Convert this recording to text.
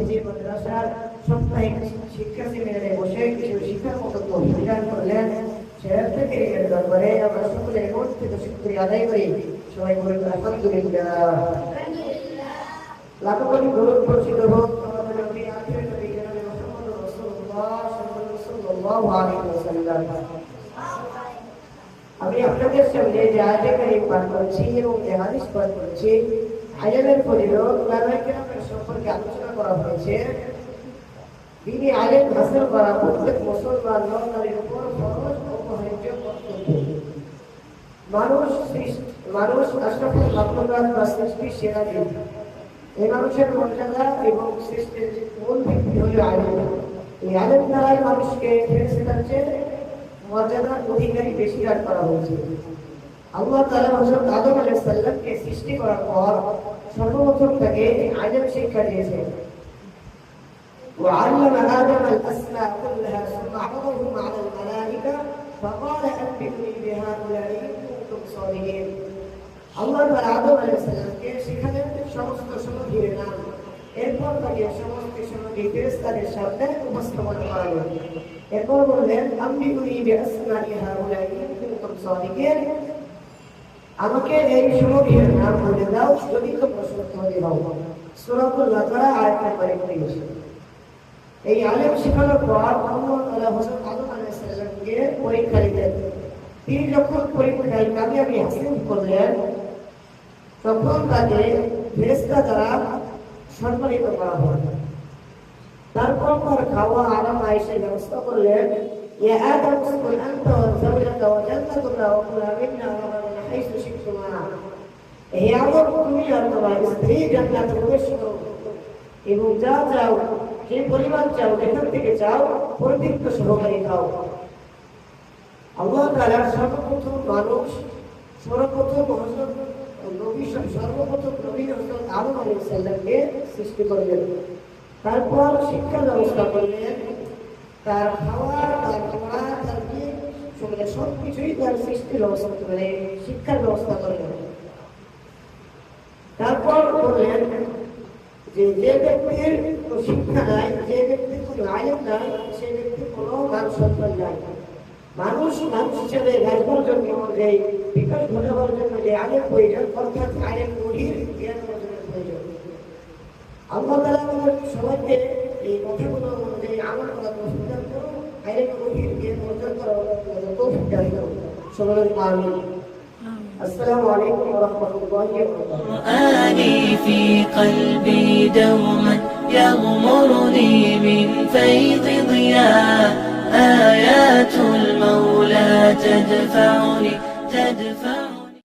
হাফিজি মাদ্রাসার সাপ্তাহিক শিক্ষা সেমিনারে বসে কিছু শিক্ষার মতো অভিযান করলেন শহর থেকে দরবারে আমরা সকলে থেকে শুক্রিয়া আদায় করি সবাই আমি আপনাদের সামনে যে কারিম পাঠ করছি এবং যে হাদিস করছি উলামায়ে কেরামের সম্পর্কে আলোচনা করা হয়েছে তিনি আলেম হাসিল করা প্রত্যেক মুসলমান নর নারীর উপর ফরজ ও অপরিহার্য কর্তব্য মানুষ সৃষ্টি মানুষ আশরাফুল মাখলুকাত বা সৃষ্টির সেরা জীব এই মানুষের মর্যাদা এবং সৃষ্টির মূল ভিত্তি হল আলেম এই আলেম দ্বারাই মানুষকে ফেরেশতার চেয়ে মর্যাদার অধিকারী বেশি রাখ করা হয়েছে আল্লাহ তাআলা হযরত আদম আলাইহিস সালামকে সৃষ্টি করার পর সর্বপ্রথম তাকে আলেম শিক্ষা দিয়েছেন وعلم آدم الأسماء كلها ثم عرضهم على الملائكة فقال أنبئوني بهؤلاء إن كنتم صادقين আল্লাহ তাআলা আদম আলাইহিস সালামকে সেখানে সমস্ত সমুদ্রের নাম এরপর তাকে সমস্ত সমুদ্রের ফেরেশতাদের সামনে উপস্থাপন করা হলো এরপর বললেন আম্বিউনি বিআসমাই হাউলাই ইন কুনতুম সাদিকিন আমাকে এই সমুদ্রের নাম বলে দাও যদি তোমরা সত্যবাদী হও সূরাতুল বাকারা আয়াত নম্বর 21 এই আলেম শেখানোর পর আল্লাহ তাআলা হযরত আদম আলাইহিস সালামকে পরীক্ষা দিলেন তিনি যখন পরীক্ষায় কামিয়াবি হাসিল করলেন তখন তাকে ফেরেশতা দ্বারা সম্মানিত করা হয় তারপর তার খাওয়া আরাম আয়েশের ব্যবস্থা করলেন يا آدم اسكن أنت وزوجك وجنتك وكلا منا رغدا من حيث شئتما হে আদম তুমি আর তোমার স্ত্রী জান্নাতে প্রবেশ করো এবং যা চাও, যে পরিমাণ চাও, যেখান থেকে চাও পরিতৃপ্ত সহকারী খাও। আল্লাহ সর্বপ্রথম মানুষ, সর্বপ্রথম সর্বপ্রথম সৃষ্টি তারপর শিক্ষা ব্যবস্থা করলেন। তার খাওয়ার তার পড়া, তার কিছুই তার সৃষ্টির ব্যবস্থা মানে শিক্ষার ব্যবস্থা করলেন। তারপর বললেন যে যে ব্যক্তির শিক্ষা নাই, যে ব্যক্তির কোনো আয়ন নাই, সে ব্যক্তির কোনো মান সম্মান নাই। মানুষ মানুষ হিসেবে বাঁচবার জন্য যে বিকাশ ঘটাবার জন্য যে আলেম প্রয়োজন, অর্থাৎ আলেম গভীর আল্লাহ তালা আমাদের সবাইকে এই কথাগুলো অনুযায়ী করার তৌফিক দান করুন আলেম গভীর জ্ঞান অর্জন করার তৌফিক দান আমিন। السلام عليكم ورحمة الله وبركاته. وآني في قلبي دوما يغمرني من فيض ضياء. آيات المولى تدفعني تدفعني.